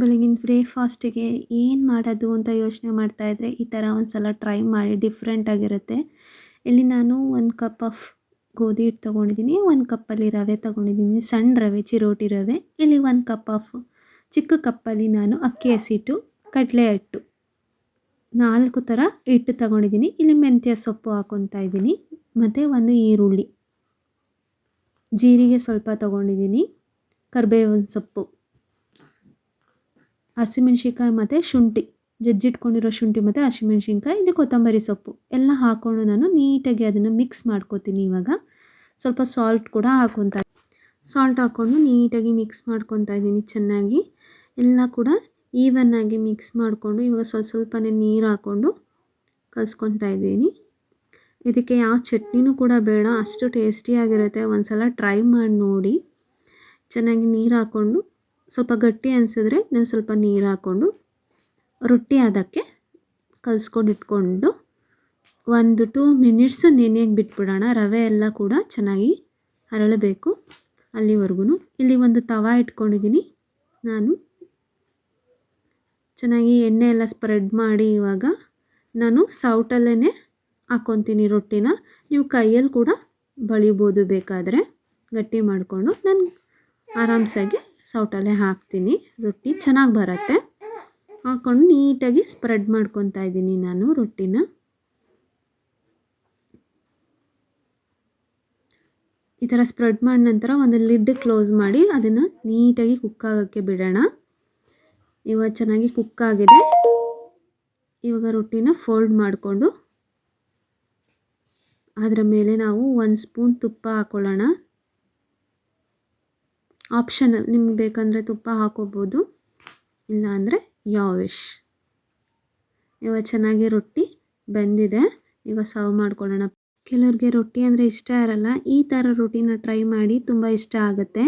ಬೆಳಗಿನ ಬ್ರೇಕ್ಫಾಸ್ಟಿಗೆ ಏನು ಮಾಡೋದು ಅಂತ ಯೋಚನೆ ಮಾಡ್ತಾಯಿದ್ರೆ ಈ ಥರ ಒಂದು ಸಲ ಟ್ರೈ ಮಾಡಿ ಡಿಫ್ರೆಂಟಾಗಿರುತ್ತೆ ಇಲ್ಲಿ ನಾನು ಒಂದು ಕಪ್ ಆಫ್ ಗೋಧಿ ಹಿಟ್ಟು ತೊಗೊಂಡಿದ್ದೀನಿ, ಒಂದು ಕಪ್ಪಲ್ಲಿ ರವೆ ತೊಗೊಂಡಿದ್ದೀನಿ, ಸಣ್ಣ ರವೆ, ಚಿರೋಟಿ ರವೆ. ಇಲ್ಲಿ ಒಂದು ಕಪ್ ಆಫ್ ಚಿಕ್ಕ ಕಪ್ಪಲ್ಲಿ ನಾನು ಅಕ್ಕಿ, ಹಸಿಟ್ಟು, ಕಡಲೆ ಹಿಟ್ಟು. ನಾಲ್ಕು ಥರ ಹಿಟ್ಟು ತಗೊಂಡಿದ್ದೀನಿ. ಇಲ್ಲಿ ಮೆಂತ್ಯ ಸೊಪ್ಪು ಹಾಕೊತಾ ಇದ್ದೀನಿ, ಮತ್ತು ಒಂದು ಈರುಳ್ಳಿ. ಜೀರಿಗೆ ಸ್ವಲ್ಪ ತೊಗೊಂಡಿದ್ದೀನಿ, ಕರಿಬೇವಿನ ಸೊಪ್ಪು. ಹಸಿಮೆಣ್ಸಿನ್ಕಾಯಿ ಮತ್ತು ಶುಂಠಿ. ಜಜ್ಜಿಟ್ಕೊಂಡಿರೋ ಶುಂಠಿ ಮತ್ತು ಹಸಿಮೆಣ್ಸಿನ್ಕಾಯಿ, ಇಲ್ಲಿ ಕೊತ್ತಂಬರಿ ಸೊಪ್ಪು. ಎಲ್ಲ ಹಾಕ್ಕೊಂಡು ನಾನು ನೀಟಾಗಿ ಅದನ್ನು ಮಿಕ್ಸ್ ಮಾಡ್ಕೋತೀನಿ ಇವಾಗ. ಸ್ವಲ್ಪ ಸಾಲ್ಟ್ ಕೂಡ ಹಾಕ್ಕೊತಾ ಸಾಲ್ಟ್ ಹಾಕ್ಕೊಂಡು ನೀಟಾಗಿ ಮಿಕ್ಸ್ ಮಾಡ್ಕೊತಾ ಇದ್ದೀನಿ ಚೆನ್ನಾಗಿ. ಎಲ್ಲ ಕೂಡ ಈವನ್ನಾಗಿ ಮಿಕ್ಸ್ ಮಾಡಿಕೊಂಡು ಇವಾಗ ಸ್ವಲ್ಪ ಸ್ವಲ್ಪನೇ ನೀರು ಹಾಕ್ಕೊಂಡು ಕಲಿಸ್ಕೊತಾ ಇದ್ದೀನಿ. ಇದಕ್ಕೆ ಯಾವ ಚಟ್ನಿನೂ ಕೂಡ ಬೇಡ, ಅಷ್ಟು ಟೇಸ್ಟಿಯಾಗಿರುತ್ತೆ ಒಂದು ಸಲ ಟ್ರೈ ಮಾಡಿ ನೋಡಿ. ಚೆನ್ನಾಗಿ ನೀರು ಹಾಕ್ಕೊಂಡು ಸ್ವಲ್ಪ ಗಟ್ಟಿ ಅನಿಸಿದ್ರೆ ನಾನು ಸ್ವಲ್ಪ ನೀರು ಹಾಕ್ಕೊಂಡು ರೊಟ್ಟಿ ಅದಕ್ಕೆ ಕಲಿಸ್ಕೊಂಡು ಇಟ್ಕೊಂಡು ಒಂದು ಟೂ ಮಿನಿಟ್ಸ್ ನೆನೆಯಕ್ಕೆ ಬಿಟ್ಬಿಡೋಣ. ರವೆ ಎಲ್ಲ ಕೂಡ ಚೆನ್ನಾಗಿ ಅರಳಬೇಕು ಅಲ್ಲಿವರೆಗೂ ಇಲ್ಲಿ ಒಂದು ತವಾ ಇಟ್ಕೊಂಡಿದ್ದೀನಿ ನಾನು ಚೆನ್ನಾಗಿ ಎಣ್ಣೆ ಎಲ್ಲ ಸ್ಪ್ರೆಡ್ ಮಾಡಿ ಇವಾಗ ನಾನು ಸೌಟಲ್ಲೇ ಹಾಕ್ಕೊತೀನಿ ರೊಟ್ಟಿನ. ನೀವು ಕೈಯಲ್ಲಿ ಕೂಡ ಬಳಿಬೋದು ಬೇಕಾದರೆ. ಗಟ್ಟಿ ಮಾಡಿಕೊಂಡು ನಾನು ಆರಾಮ್ಸಾಗಿ ಸೌಟಲ್ಲೇ ಹಾಕ್ತೀನಿ. ರೊಟ್ಟಿ ಚೆನ್ನಾಗಿ ಬರುತ್ತೆ. ಹಾಕ್ಕೊಂಡು ನೀಟಾಗಿ ಸ್ಪ್ರೆಡ್ ಮಾಡ್ಕೊತಾ ಇದ್ದೀನಿ ನಾನು ರೊಟ್ಟಿನ. ಈ ಥರ ಸ್ಪ್ರೆಡ್ ಮಾಡಿದ ನಂತರ ಒಂದು ಲಿಡ್ ಕ್ಲೋಸ್ ಮಾಡಿ ಅದನ್ನು ನೀಟಾಗಿ ಕುಕ್ ಆಗೋಕ್ಕೆ ಬಿಡೋಣ. ಇವಾಗ ಚೆನ್ನಾಗಿ ಕುಕ್ ಆಗಿದೆ. ಇವಾಗ ರೊಟ್ಟಿನ ಫೋಲ್ಡ್ ಮಾಡಿಕೊಂಡು ಅದರ ಮೇಲೆ ನಾವು ಒಂದು ಸ್ಪೂನ್ ತುಪ್ಪ ಹಾಕ್ಕೊಳ್ಳೋಣ ಆಪ್ಷನಲ್ ನಿಮ್ಗೆ ಬೇಕಂದರೆ ತುಪ್ಪ ಹಾಕೋಬೋದು. ಇಲ್ಲ ಅಂದರೆ ಯಾವಿಶ್ ಇವಾಗ ಚೆನ್ನಾಗಿ ರೊಟ್ಟಿ ಬೆಂದಿದೆ. ಈಗ ಸರ್ವ್ ಮಾಡ್ಕೊಳ್ಳೋಣ. ಕೆಲವ್ರಿಗೆ ರೊಟ್ಟಿ ಅಂದರೆ ಇಷ್ಟ ಇರಲ್ಲ. ಈ ಥರ ರೊಟ್ಟಿನ ಟ್ರೈ ಮಾಡಿ ತುಂಬ ಇಷ್ಟ ಆಗುತ್ತೆ.